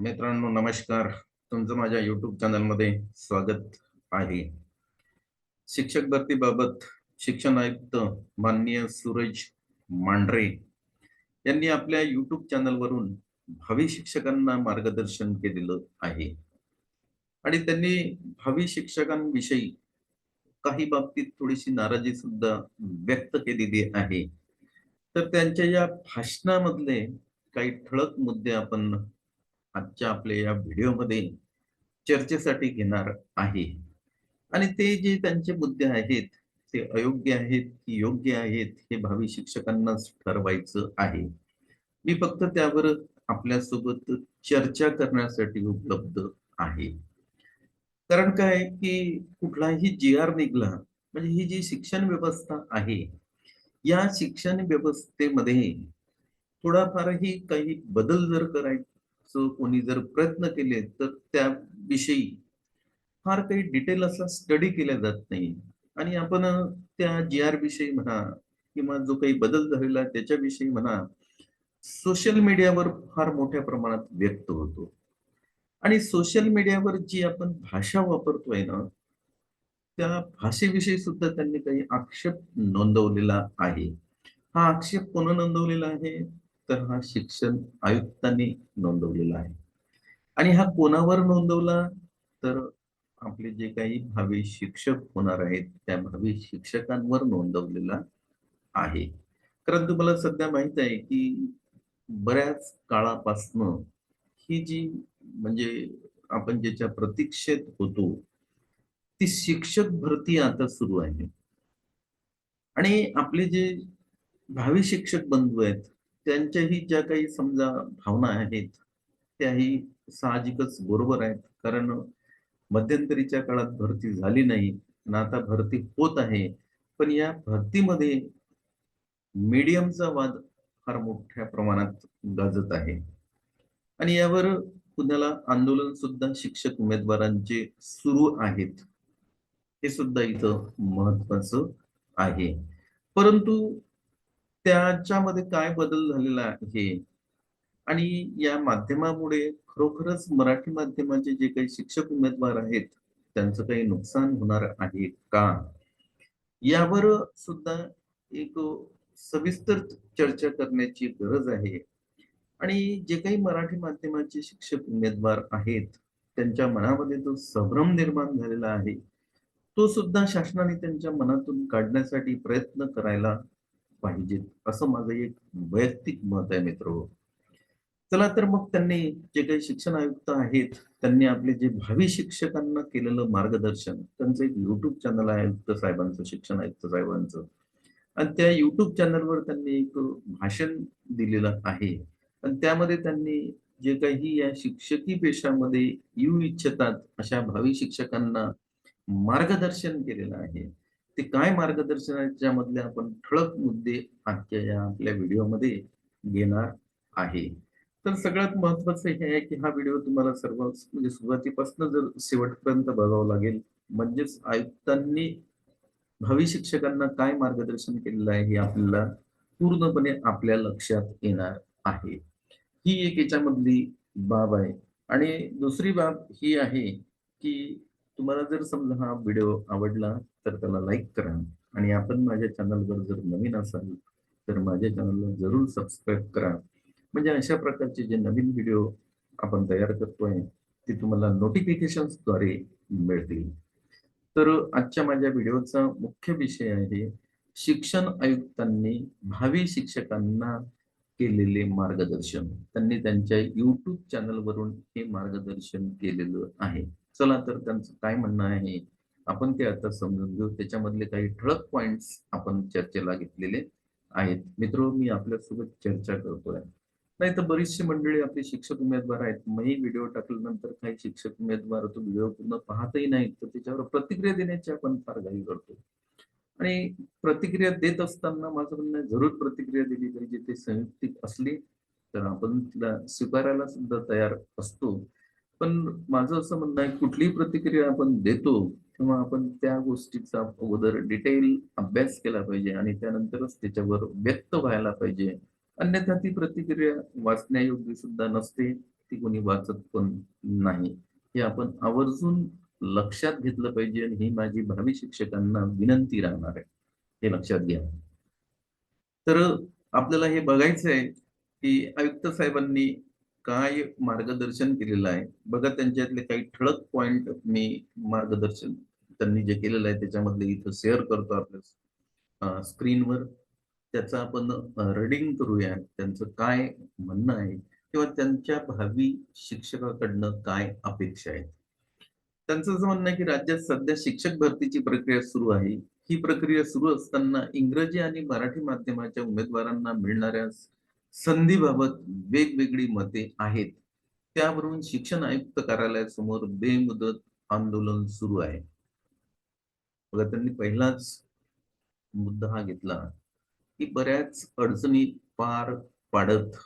मित्रांनो नमस्कार. तुमचं माझ्या युट्यूब चॅनलमध्ये स्वागत आहे. शिक्षक भरतीबाबत शिक्षण आयुक्त माननीय सूरज मांढरे यांनी आपल्या युट्यूब चॅनलवरून भावी शिक्षकांना मार्गदर्शन केलेलं आहे. आणि त्यांनी भावी शिक्षकांविषयी काही बाबतीत थोडीशी नाराजी सुद्धा व्यक्त केलेली आहे. तर त्यांच्या या भाषणामधले काही ठळक मुद्दे आपण आजच्या आपल्या या व्हिडिओमध्ये चर्चेसाठी घेणार आहे. आणि ते जे त्यांचे मुद्दे आहेत ते अयोग्य आहेत की योग्य आहेत हे भावी शिक्षकांनाच ठरवायचं आहे. मी फक्त त्यावर आपल्यासोबत चर्चा करण्यासाठी उपलब्ध आहे. कारण काय की कुठलाही जी आर निघला म्हणजे ही जी शिक्षण व्यवस्था आहे या शिक्षण व्यवस्थेमध्ये थोडाफारही काही बदल जर करायचं कोणी जर प्रयत्न केले तर त्याविषयी फार काही डिटेल असा स्टडी केला जात नाही. आणि आपण त्या जी आर विषयी म्हणा किंवा जो काही बदल झालेला त्याच्याविषयी म्हणा सोशल मीडियावर फार मोठ्या प्रमाणात व्यक्त होतो. आणि सोशल मीडियावर जी आपण भाषा वापरतोय ना त्या भाषेविषयी सुद्धा त्यांनी काही आक्षेप नोंदवलेला आहे. हा आक्षेप कोण नोंदवलेला आहे? तर हा शिक्षण आयुक्तांनी नोंदवलेला आहे. आणि हा कोणावर नोंदवला? तर आपले जे काही भावी शिक्षक होणार आहेत त्या भावी शिक्षकांवर नोंदवलेला आहे. कारण तुम्हाला सध्या माहीत आहे की बऱ्याच काळापासनं ही जी म्हणजे आपण ज्याच्या प्रतीक्षेत होतो ती शिक्षक भरती आता सुरू आहे. आणि आपले जे भावी शिक्षक बंधू आहेत त्यांच्याही ज्या काही समजा भावना आहेत त्याही साहजिकच बरोबर आहेत. कारण मध्यंतरीच्या काळात भरती झाली नाही आणि आता भरती होत आहे. पण या भरतीमध्ये मीडियमचा वाद फार मोठ्या प्रमाणात गाजत आहे. आणि यावर पुण्याला आंदोलन सुद्धा शिक्षक उमेदवारांचे सुरू आहेत. हे सुद्धा इथं महत्वाचं आहे. परंतु त्याच्यामध्ये काय बदल झालेला आहे? आणि या माध्यमामुळे खरोखरच मराठी माध्यमाचे जे काही शिक्षक उमेदवार आहेत त्यांचं काही नुकसान होणार आहे का? यावर सुद्धा एक सविस्तर चर्चा करण्याची गरज आहे. आणि जे काही मराठी माध्यमाचे शिक्षक उमेदवार आहेत त्यांच्या मनामध्ये जो संभ्रम निर्माण झालेला आहे तो सुद्धा शासनाने त्यांच्या मनातून काढण्यासाठी प्रयत्न करायला पाहिजेत असं माझं एक वैयक्तिक मत आहे मित्र. चला तर मग त्यांनी जे काही शिक्षण आयुक्त आहेत त्यांनी आपले जे भावी शिक्षकांना केलेलं मार्गदर्शन त्यांचं एक युट्यूब चॅनल आहे आयुक्त साहेबांचं शिक्षण आयुक्त साहेबांचं. आणि त्या युट्यूब चॅनलवर त्यांनी एक भाषण दिलेलं आहे. आणि त्यामध्ये त्यांनी जे काही या शिक्षकी पेशामध्ये येऊ इच्छितात अशा भावी शिक्षकांना मार्गदर्शन केलेलं आहे. ते काय मार्गदर्शनाच्या मधले आपण ठळक मुद्दे आजच्या या आपल्या व्हिडिओमध्ये घेणार आहे. तर सगळ्यात महत्वाचं हे आहे की हा व्हिडिओ तुम्हाला सर्व म्हणजे सुरुवातीपासून जर शेवटपर्यंत बघावं लागेल म्हणजेच आयुक्तांनी भावी शिक्षकांना काय मार्गदर्शन केलेलं आहे हे आपल्याला पूर्णपणे आपल्या लक्षात येणार आहे. ही एक याच्यामधली बाब आहे. आणि दुसरी बाब ही आहे की तुम्हाला जर समजा हा व्हिडिओ आवडला तर त्याला लाईक करा. आणि आपण माझ्या चॅनलवर जर नवीन असाल तर माझ्या चॅनलला जरूर सबस्क्राईब करा. म्हणजे अशा प्रकारचे जे नवीन व्हिडिओ आपण तयार करतोय ते तुम्हाला नोटिफिकेशन्सद्वारे मिळतील. तर आजच्या माझ्या व्हिडिओचा मुख्य विषय आहे शिक्षण आयुक्तांनी भावी शिक्षकांना केलेले मार्गदर्शन. त्यांनी त्यांच्या युट्यूब चॅनलवरून हे मार्गदर्शन केलेलं आहे. चला तर त्यांचं काय म्हणणं आहे? आपण ते आता समजून घेऊ. त्याच्यामधले काही ठळक पॉइंट्स आपण चर्चेला घेतलेले आहेत. मित्र मी आपल्यासोबत चर्चा करतोय. नाही तर बरीचशी मंडळी आपले शिक्षक उमेदवार आहेत. मी व्हिडिओ टाकल्यानंतर काही शिक्षक उमेदवार तो व्हिडिओ पूर्ण पाहतही नाहीत. तर त्याच्यावर प्रतिक्रिया देण्याची आपण फार घाई करतो. आणि प्रतिक्रिया देत असताना माझं म्हणणं जरूर प्रतिक्रिया दिली पाहिजे. ते संयुक्तिक असली तर आपण तिला स्वीकारायला सुद्धा तयार असतो. पण माझं असं म्हणणं आहे कुठलीही प्रतिक्रिया आपण देतो किंवा आपण त्या गोष्टीचा अगोदर डिटेल अभ्यास केला पाहिजे आणि त्यानंतरच त्याच्यावर व्यक्त व्हायला पाहिजे. अन्यथा ती प्रतिक्रिया वाचण्यायोग्य सुद्धा नसते ती कोणी वाचत पण नाही. हे आपण आवर्जून लक्षात घेतलं पाहिजे आणि ही माझी भावी शिक्षकांना विनंती राहणार आहे. हे लक्षात घ्या. तर आपल्याला हे बघायचं आहे की आयुक्त साहेबांनी काय मार्गदर्शन केलेलं आहे? बघा त्यांच्यातले काही ठळक पॉइंट मी मार्गदर्शन त्यांनी जे केलेलं आहे त्याच्यामधले इथं शेअर करतो आपल्या स्क्रीनवर त्याचं आपण रीडिंग करूया. त्यांचं काय म्हणणं आहे किंवा त्यांच्या भावी शिक्षकाकडनं काय अपेक्षा आहेत? त्यांचं असं म्हणणं आहे की राज्यात सध्या शिक्षक भरतीची प्रक्रिया सुरू आहे. ही प्रक्रिया सुरू असताना इंग्रजी आणि मराठी माध्यमाच्या उमेदवारांना मिळणाऱ्या संधीबाबत वेगवेगळी मते आहेत. त्यावरून शिक्षण आयुक्त कार्यालयासमोर बेमुदत आंदोलन सुरू आहे. बघा त्यांनी पहिलाच मुद्दा हा घेतला की बऱ्याच अडचणी पार पाडत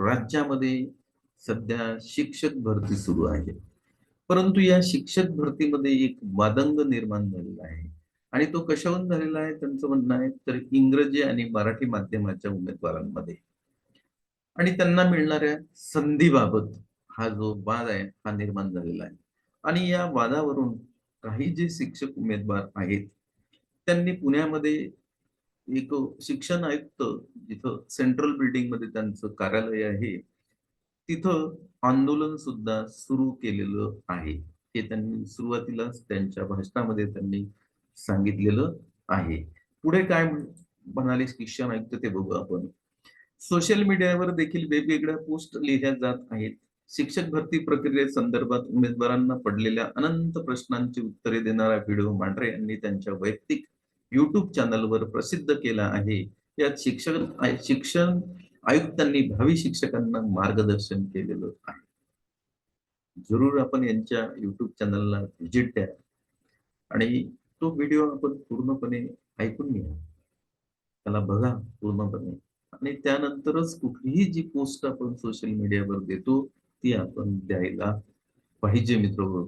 राज्यामध्ये सध्या शिक्षक भरती सुरू आहे. परंतु या शिक्षक भरतीमध्ये एक वादंग निर्माण झालेला आहे आणि तो कशावरून झालेला आहे त्यांचं म्हणणं आहे तर इंग्रजी आणि मराठी माध्यमाच्या उमेदवारांमध्ये. आणि त्यांना मिळणाऱ्या संधीबाबत हा जो वाद आहे हा निर्माण झालेला आहे. आणि या वादावरून काही जे शिक्षक उमेदवार आहेत त्यांनी पुण्यामध्ये एक शिक्षण आयुक्त जिथं सेंट्रल बिल्डिंगमध्ये त्यांचं कार्यालय आहे तिथं आंदोलन सुद्धा सुरू केलेलं आहे. हे त्यांनी सुरुवातीलाच त्यांच्या भाषणामध्ये त्यांनी सांगितलेलं आहे. पुढे काय म्हणाले शिक्षण आयुक्त ते बघू आपण. सोशल मीडियावर देखील वेगवेगळ्या पोस्ट लिहिल्या जात आहेत. शिक्षक भरती प्रक्रिये संदर्भात उमेदवारांना पडलेल्या अनंत प्रश्नांची उत्तरे देणारा व्हिडिओ मांढरे यांनी त्यांच्या वैयक्तिक युट्यूब चॅनलवर प्रसिद्ध केला आहे. यात शिक्षण शिक्षण आयुक्तांनी भावी शिक्षकांना मार्गदर्शन केलेलं आहे. जरूर आपण यांच्या युट्यूब चॅनलला व्हिजिट द्या. आणि तो व्हिडिओ आपण पूर्णपणे ऐकून घ्या. त्याला बघा पूर्णपणे. आणि त्यानंतरच कुठलीही जी पोस्ट आपण सोशल मीडियावर देतो ती आपण द्यायला पाहिजे मित्र.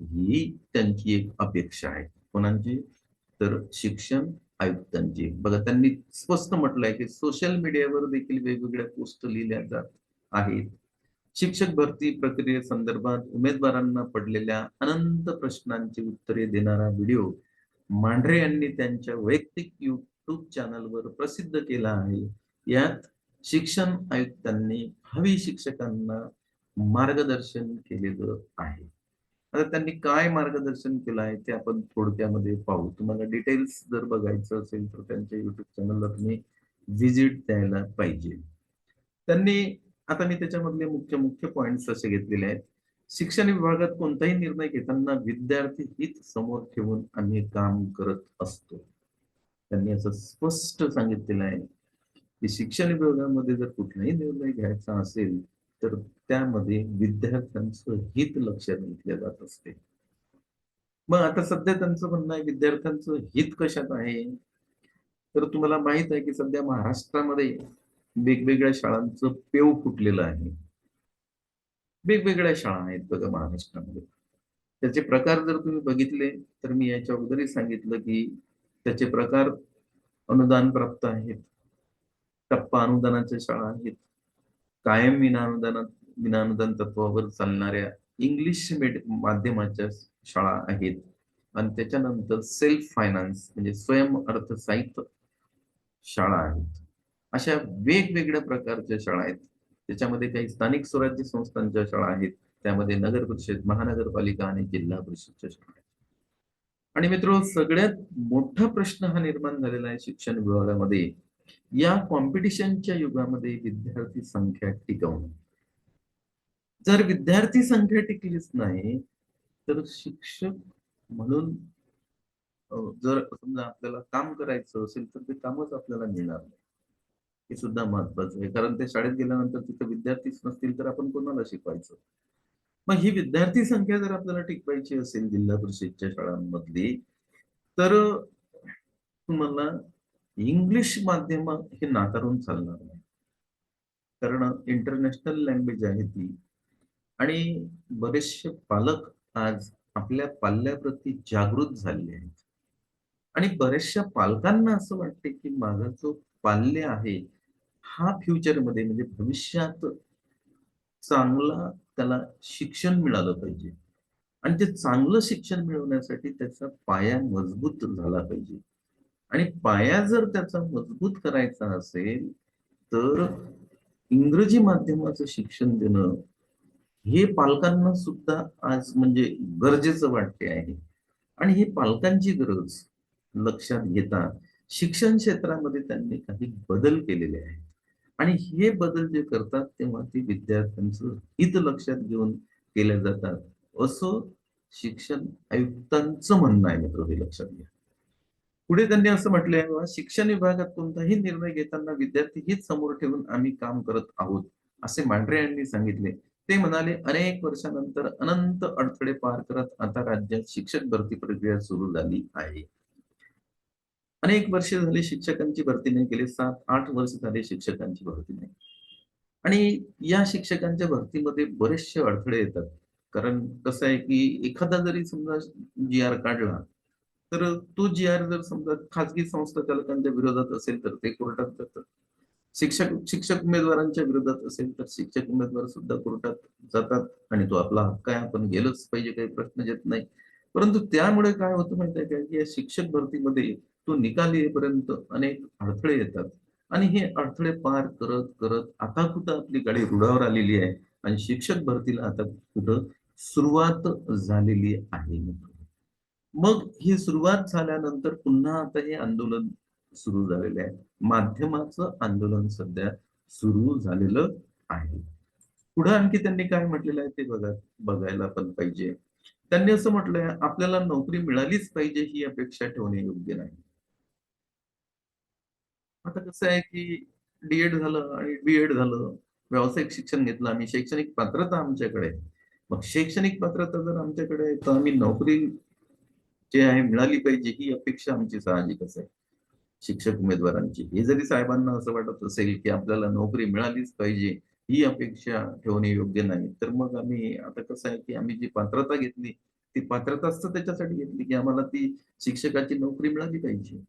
ही त्यांची एक अपेक्षा आहे. कोणाची? तर शिक्षण आयुक्तांची. बघा त्यांनी स्पष्ट म्हटलंय की सोशल मीडियावर देखील वेगवेगळ्या पोस्ट लिहिल्या जात आहेत. शिक्षक भरती प्रक्रियेसंदर्भात उमेदवारांना पडलेल्या अनंत प्रश्नांची उत्तरे देणारा व्हिडिओ मांढरे यांनी त्यांच्या वैयक्तिक युट्यूब चॅनलवर प्रसिद्ध केला आहे. यात शिक्षण आयुक्तांनी भावी शिक्षकांना मार्गदर्शन केलेलं आहे. आता त्यांनी काय मार्गदर्शन केलं आहे ते आपण थोडक्यामध्ये पाहू. तुम्हाला डिटेल्स जर बघायचं असेल तर त्यांच्या युट्यूब चॅनलला तुम्ही व्हिजिट द्यायला पाहिजे. त्यांनी आता मी त्याच्यामधले मुख्य मुख्य पॉइंट्स असे घेतलेले आहेत. शिक्षण विभागात कोणताही निर्णय घेताना विद्यार्थी हित समोर ठेवून आम्ही काम करत असतो. त्यांनी असं स्पष्ट सांगितलेलं आहे की शिक्षण विभागामध्ये जर कुठलाही निर्णय घ्यायचा असेल तर त्यामध्ये विद्यार्थ्यांचं हित लक्षात घेतले जात असते. मग आता सध्या त्यांचं म्हणणं आहे विद्यार्थ्यांचं हित कशात आहे? तर तुम्हाला माहीत आहे की सध्या महाराष्ट्रामध्ये वेगवेगळ्या शाळांचं पेव फुटलेलं आहे. वेगवेगळ्या शाळा आहेत बघा महाराष्ट्रामध्ये. त्याचे प्रकार जर तुम्ही बघितले तर मी याच्या अगोदरही सांगितलं की त्याचे प्रकार अनुदान प्राप्त आहेत. टप्पा अनुदानाच्या शाळा आहेत. कायम विनानुदानात विनानुदान तत्वावर चालणाऱ्या इंग्लिश माध्यमाच्या शाळा आहेत. आणि त्याच्यानंतर सेल्फ फायनान्स म्हणजे स्वयं अर्थसाहित्य शाळा आहेत. अशा वेगवेगळ्या प्रकारच्या शाळा आहेत. त्याच्यामध्ये काही स्थानिक स्वराज्य संस्थांच्या शाळा आहेत. त्यामध्ये नगर परिषद महानगरपालिका आणि जिल्हा परिषदच्या शाळा आहेत. आणि मित्र सगळ्यात मोठा प्रश्न हा निर्माण झालेला आहे शिक्षण विभागामध्ये. या कॉम्पिटिशनच्या युगामध्ये विद्यार्थी संख्या टिकवणं. जर विद्यार्थी संख्या टिकलीच नाही तर शिक्षक म्हणून जर समजा आपल्याला काम करायचं असेल तर ते कामच आपल्याला मिळणार नाही. हे सुद्धा महत्वाचं आहे. कारण ते शाळेत गेल्यानंतर तिथे विद्यार्थीच नसतील तर आपण कोणाला शिकवायचं? मग ही विद्यार्थी संख्या जर आपल्याला टिकवायची असेल जिल्हा परिषदच्या शाळांमधली तर तुम्हाला इंग्लिश माध्यम हे नाकारून चालणार नाही. कारण इंटरनॅशनल लँग्वेज आहे ती. आणि बरेचसे पालक आज आपल्या पाल्याप्रती जागृत झाले आहेत. आणि बऱ्याचशा पालकांना असं वाटते की माझा जो पाल्य आहे हा फ्युचरमध्ये म्हणजे भविष्यात चांगला त्याला शिक्षण मिळालं पाहिजे. आणि ते चांगलं शिक्षण मिळवण्यासाठी त्याचा पाया मजबूत झाला पाहिजे. आणि पाया जर त्याचा मजबूत करायचा असेल तर इंग्रजी माध्यमाचं शिक्षण देणं हे पालकांना सुद्धा आज म्हणजे गरजेचं वाटते आहे. आणि ही पालकांची गरज लक्षात घेता शिक्षण क्षेत्रामध्ये त्यांनी काही बदल केलेले आहेत. आणि हे बदल जे करतात तेव्हा ते विद्यार्थ्यांचं हित लक्षात घेऊन केल्या जातात. असं शिक्षण आयुक्तांचं म्हणणं आहे मित्र हे लक्षात घ्या. पुढे त्यांनी असं म्हटलंय शिक्षण विभागात कोणताही निर्णय घेताना विद्यार्थी हीच समोर ठेवून आम्ही काम करत आहोत असे मांढरे यांनी सांगितले. ते म्हणाले अनेक वर्षानंतर अनंत अडथळे पार करत आता राज्यात शिक्षक भरती प्रक्रिया सुरू झाली आहे. अनेक वर्षे झाले शिक्षकांची भरती नाही गेले सात आठ वर्ष झाले शिक्षकांची भरती नाही. आणि या शिक्षकांच्या भरतीमध्ये बरेचसे अडथळे येतात. कारण कसं आहे की एखादा जरी समजा जी आर काढला तर तो जी आर जर समजा खाजगी संस्था चालकांच्या विरोधात असेल तर ते कोर्टात जातात. शिक्षक शिक्षक उमेदवारांच्या विरोधात असेल तर शिक्षक उमेदवार सुद्धा कोर्टात जातात आणि तो आपला हक्क आहे आपण गेलोच पाहिजे काही प्रश्न येत नाही. परंतु त्यामुळे काय होतं माहिती आहे की? या शिक्षक भरतीमध्ये तो निकाल येईपर्यंत अनेक अडथळे येतात. आणि हे अडथळे पार करत करत आता कुठं आपली गाडी रुळावर आलेली आहे आणि शिक्षक भरतीला आता कुठं सुरुवात झालेली आहे? मग ही सुरुवात झाल्यानंतर पुन्हा आता हे आंदोलन सुरू झालेले आहे. माध्यमाचं आंदोलन सध्या सुरू झालेलं आहे. पुढे आणखी त्यांनी काय म्हटलेलं आहे ते बघा बघायला पण पाहिजे. त्यांनी असं म्हटलंय आपल्याला नोकरी मिळालीच पाहिजे ही अपेक्षा ठेवणे योग्य नाही. आता कसं आहे की डीएड झालं आणि बीएड झालं व्यावसायिक शिक्षण घेतलं आम्ही शैक्षणिक पात्रता आमच्याकडे मग शैक्षणिक पात्रता जर आमच्याकडे आहे तर आम्ही नोकरी जे आहे मिळाली पाहिजे ही अपेक्षा आमची साहजिकच आहे. शिक्षक उमेदवारांची. हे जरी साहेबांना असं वाटत असेल की आपल्याला नोकरी मिळालीच पाहिजे ही अपेक्षा ठेवणे योग्य नाही. तर मग आम्ही आता कसं आहे की आम्ही जी पात्रता घेतली ती पात्रताच तर त्याच्यासाठी घेतली की आम्हाला ती शिक्षकाची नोकरी मिळाली पाहिजे.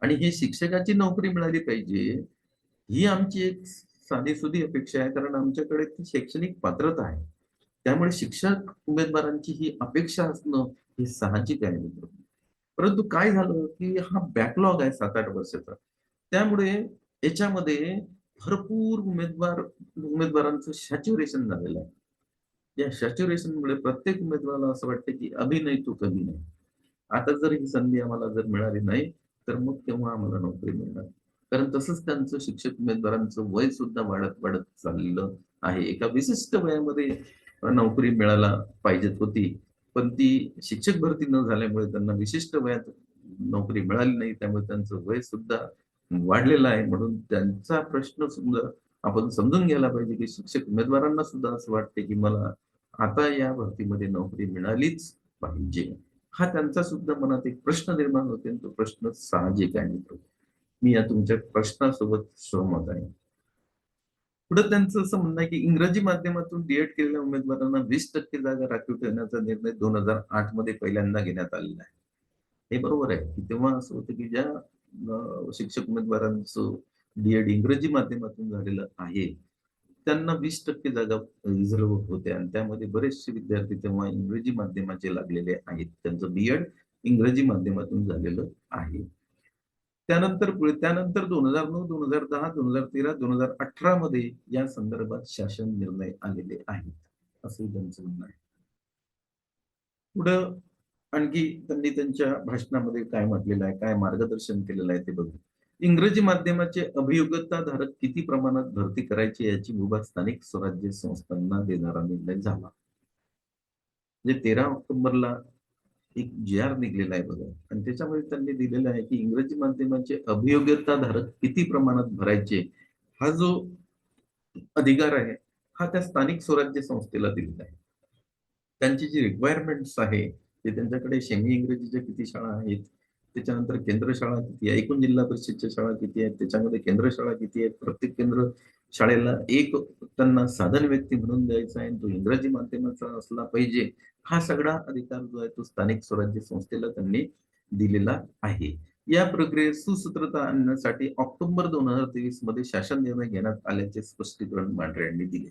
आणि ही शिक्षकाची नोकरी मिळाली पाहिजे ही आमची एक साधीसुधी अपेक्षा आहे कारण आमच्याकडे ती शैक्षणिक पात्रता आहे. त्यामुळे शिक्षक उमेदवारांची ही अपेक्षा असणं हे साहजिक आहे मित्र. परंतु काय झालं की हा बॅकलॉग आहे सात आठ वर्षाचा. त्यामुळे याच्यामध्ये भरपूर उमेदवार उमेदवारांचं सॅच्युरेशन झालेलं आहे. या सॅच्युरेशनमुळे प्रत्येक उमेदवाराला असं वाटतं की अभिनय तू कमी नाही. आता जर ही संधी आम्हाला जर मिळाली नाही तर मग तेव्हा आम्हाला नोकरी मिळणार. कारण तसंच त्यांचं शिक्षक उमेदवारांचं वय सुद्धा वाढत वाढत चाललेलं आहे. एका विशिष्ट वयामध्ये नोकरी मिळायला पाहिजेत होती. पण ती शिक्षक भरती न झाल्यामुळे त्यांना विशिष्ट वयात नोकरी मिळाली नाही. त्यामुळे त्यांचं वय सुद्धा वाढलेलं आहे. म्हणून त्यांचा प्रश्न सुद्धा आपण समजून घ्यायला पाहिजे की शिक्षक उमेदवारांना सुद्धा असं वाटते की मला आता या भरतीमध्ये नोकरी मिळालीच पाहिजे. हा त्यांचा सुद्धा मनात एक प्रश्न निर्माण होते तो प्रश्न साहजिक आहे. मित्र मी या तुमच्या प्रश्नासोबत सहमत आहे. पुढे त्यांचं असं म्हणणं आहे की इंग्रजी माध्यमातून डीएड केलेल्या उमेदवारांना वीस टक्के जागा राखीव ठेवण्याचा निर्णय दोन हजार आठमध्ये पहिल्यांदा घेण्यात आलेला आहे. हे बरोबर आहे की तेव्हा असं होतं की ज्या शिक्षक उमेदवारांचं डीएड इंग्रजी माध्यमातून झालेलं आहे त्यांना वीस टक्के जागा रिझर्व होत्या आणि त्यामध्ये बरेचसे विद्यार्थी तेव्हा इंग्रजी माध्यमाचे लागलेले आहेत. त्यांचं बीएड इंग्रजी माध्यमातून झालेलं आहे. त्यानंतर पुढे त्यानंतर दोन हजार नऊ दोन हजार दहा दोन हजार तेरा दोन हजार अठरा मध्ये या संदर्भात शासन निर्णय आलेले आहेत असं त्यांचं म्हणणं आहे. पुढं आणखी त्यांनी त्यांच्या भाषणामध्ये काय म्हटलेलं आहे काय मार्गदर्शन केलेलं आहे ते बघू. इंग्रजी माध्यमाचे अभियोग्यता धारक किती प्रमाणात भरती करायची याची मुभा स्थानिक स्वराज्य संस्थांना देणारा निर्णय झाला. म्हणजे तेरा ऑक्टोबरला एक जी आर निघलेला आहे बघा. आणि त्याच्यामध्ये त्यांनी दिलेलं आहे की इंग्रजी माध्यमाचे अभियोग्यता धारक किती प्रमाणात भरायचे हा जो अधिकार आहे हा त्या स्थानिक स्वराज्य संस्थेला दिलेला आहे. त्यांची जी रिक्वायरमेंट्स आहे ते त्यांच्याकडे सेमी इंग्रजीच्या किती शाळा आहेत त्याच्यानंतर केंद्र शाळा किती आहे एकूण जिल्हा परिषदच्या शाळा किती आहेत त्याच्यामध्ये केंद्र शाळा किती आहेत प्रत्येक केंद्र शाळेला एक त्यांना साधन व्यक्ती म्हणून द्यायचा आहे तो इंग्रजी माध्यमाचा असला पाहिजे हा सगळा अधिकार जो आहे तो स्थानिक स्वराज्य संस्थेला त्यांनी दिलेला आहे. या प्रक्रियेत सुसूत्रता आणण्यासाठी ऑक्टोबर दोन हजार तेवीसमध्ये शासन निर्णय घेण्यात आल्याचे स्पष्टीकरण मांढरे यांनी दिले.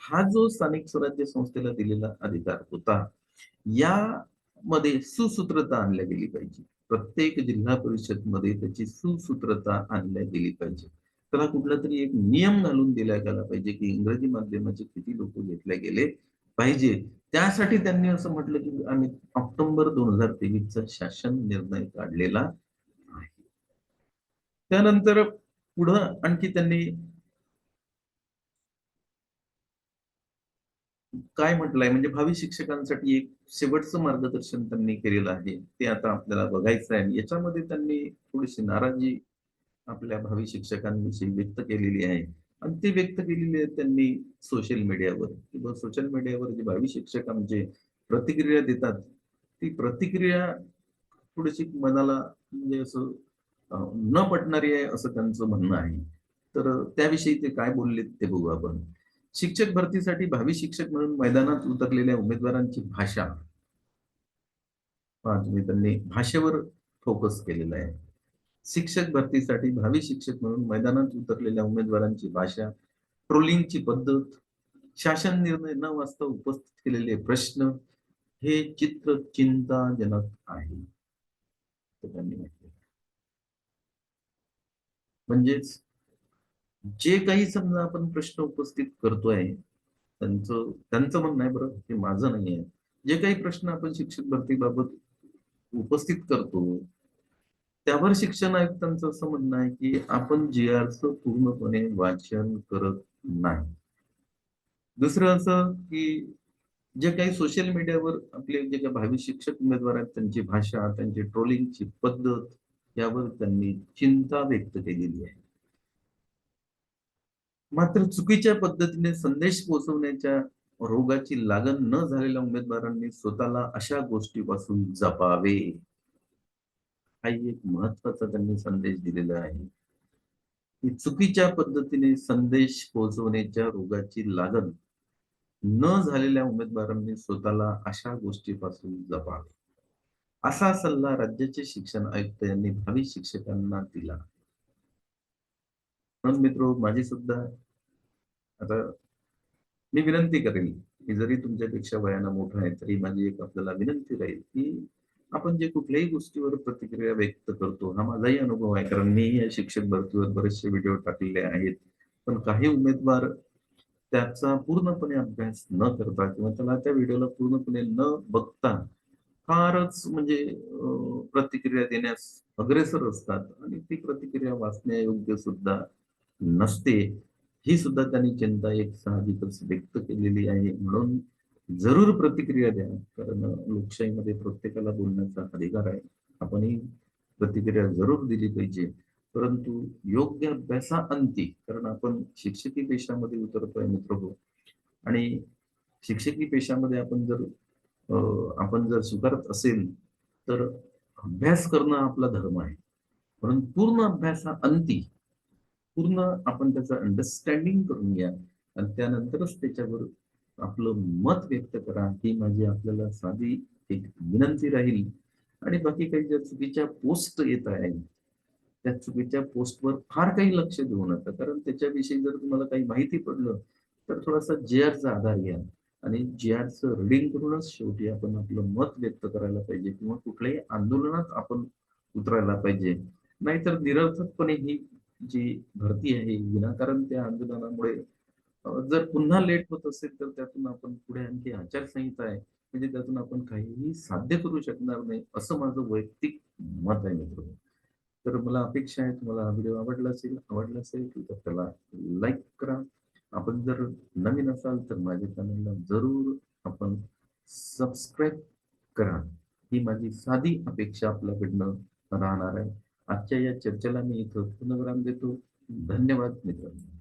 हा जो स्थानिक स्वराज्य संस्थेला दिलेला अधिकार होता या मध्ये सुसूत्रता आणल्या गेली पाहिजे. प्रत्येक जिल्हा परिषदमध्ये त्याची सुसूत्रता आणल्या गेली पाहिजे. त्याला कुठला तरी एक नियम घालून दिला गेला पाहिजे की इंग्रजी माध्यमाचे किती लोक घेतले गेले पाहिजे. त्यासाठी त्यांनी असं म्हटलं की आम्ही ऑक्टोबर दोन हजार तेवीसचा शासन निर्णय काढलेला आहे. त्यानंतर पुढं आणखी त्यांनी काय म्हटलंय? म्हणजे भावी शिक्षकांसाठी एक शेवटचं मार्गदर्शन त्यांनी केलेलं आहे. ते आता आपल्याला बघायचं आहे याच्यामध्ये त्यांनी थोडीशी नाराजी आपल्या भावी शिक्षकांविषयी व्यक्त केलेली आहे. आणि ती व्यक्त केलेली आहे त्यांनी सोशल मीडियावर किंवा सोशल मीडियावर जे भावी शिक्षक आमचे प्रतिक्रिया देतात ती प्रतिक्रिया थोडीशी मनाला म्हणजे असं न पटणारी आहे असं त्यांचं म्हणणं आहे. तर त्याविषयी ते काय बोलले ते बघू आपण. शिक्षक भरतीसाठी भावी शिक्षक म्हणून मैदानात उतरलेल्या उमेदवारांची भाषा. तुम्ही त्यांनी भाषेवर फोकस केलेला आहे. शिक्षक भरतीसाठी भावी शिक्षक म्हणून मैदानात उतरलेल्या उमेदवारांची भाषा ट्रोलिंगची पद्धत शासन निर्णय न वाचता उपस्थित केलेले प्रश्न हे चित्र चिंताजनक आहे. म्हणजेच जे काही समजा आपण प्रश्न उपस्थित करतोय त्यांचं त्यांचं म्हणणं आहे बरं ते माझं नाही आहे. जे काही प्रश्न आपण शिक्षक भरतीबाबत उपस्थित करतो त्यावर शिक्षण आयुक्तांचं असं म्हणणं आहे की आपण जी आरचं पूर्णपणे वाचन करत नाही. दुसरं असं की जे काही सोशल मीडियावर आपले जे काही भावी शिक्षक उमेदवार आहेत त्यांची भाषा त्यांची ट्रोलिंगची पद्धत यावर त्यांनी चिंता व्यक्त केलेली आहे. मात्र चुकीच्या पद्धतीने संदेश पोहोचवण्याच्या रोगाची लागण न झालेल्या उमेदवारांनी स्वतःला अशा गोष्टीपासून जपावे. हाही एक महत्त्वाचा त्यांनी संदेश दिलेला आहे. की चुकीच्या पद्धतीने संदेश पोहोचवण्याच्या रोगाची लागण न झालेल्या उमेदवारांनी स्वतःला अशा गोष्टीपासून जपावे. असा सल्ला राज्याचे शिक्षण आयुक्त यांनी भावी शिक्षकांना दिला. म्हणून मित्र माझी सुद्धा आता मी विनंती करेल की जरी तुमच्यापेक्षा वयानं मोठं आहे तरी माझी एक आपल्याला विनंती राहील की आपण जे कुठल्याही गोष्टीवर प्रतिक्रिया व्यक्त करतो हा माझाही अनुभव आहे. कारण मी या शिक्षक भरतीवर बरेचसे व्हिडिओ टाकलेले आहेत. पण काही उमेदवार त्याचा पूर्णपणे अभ्यास न करता किंवा त्याला त्या व्हिडिओला पूर्णपणे न बघता फारच म्हणजे प्रतिक्रिया देण्यास अग्रेसर असतात आणि ती प्रतिक्रिया वाचण्यायोग्य सुद्धा नसते. ही सुद्धा त्यांनी चिंता एक साहजिकच व्यक्त केलेली आहे. म्हणून जरूर प्रतिक्रिया द्या. कारण लोकशाहीमध्ये प्रत्येकाला बोलण्याचा अधिकार आहे. आपणही प्रतिक्रिया जरूर दिली पाहिजे. परंतु योग्य अभ्यासा अंती कारण आपण शिक्षकी पेशामध्ये उतरतोय मित्र हो आणि शिक्षकी पेशामध्ये आपण जर आपण जर स्वीकारत असेल तर अभ्यास करणं आपला धर्म आहे. म्हणून पूर्ण अभ्यासा अंती पूर्ण आपण त्याचं अंडरस्टँडिंग करून घ्या. आणि त्यानंतरच त्याच्यावर आपलं मत व्यक्त करा ही माझी आपल्याला साधी एक विनंती राहील. आणि बाकी काही ज्या चुकीच्या पोस्ट येत आहेत त्या चुकीच्या पोस्टवर फार काही लक्ष देऊ नका. कारण त्याच्याविषयी जर तुम्हाला काही माहिती पडलं तर थोडासा जे आरचा आधार घ्या. आणि जे आरचं रिडिंग करूनच शेवटी आपण आपलं मत व्यक्त करायला पाहिजे किंवा कुठल्याही आंदोलनात आपण उतरायला पाहिजे. नाहीतर निरर्थकपणे ही जी भरती आहे विनाकारण त्या आंदोलनामुळे जर पुन्हा लेट होत असेल तर त्यातून आपण पुढे आणखी आचारसंहिता आहे. म्हणजे त्यातून आपण काहीही साध्य करू शकणार नाही असं माझं वैयक्तिक मत आहे मित्र. तर मला अपेक्षा आहे तुम्हाला हा व्हिडिओ आवडला असेल आवडला असेल तर त्याला लाईक करा. आपण जर नवीन असाल तर माझ्या चॅनलला जरूर आपण सबस्क्राईब करा. ही माझी साधी अपेक्षा आपल्याकडनं राहणार आहे. आजच्या या चर्चेला मी इथं पूर्णविराम देतो. धन्यवाद मित्रांनो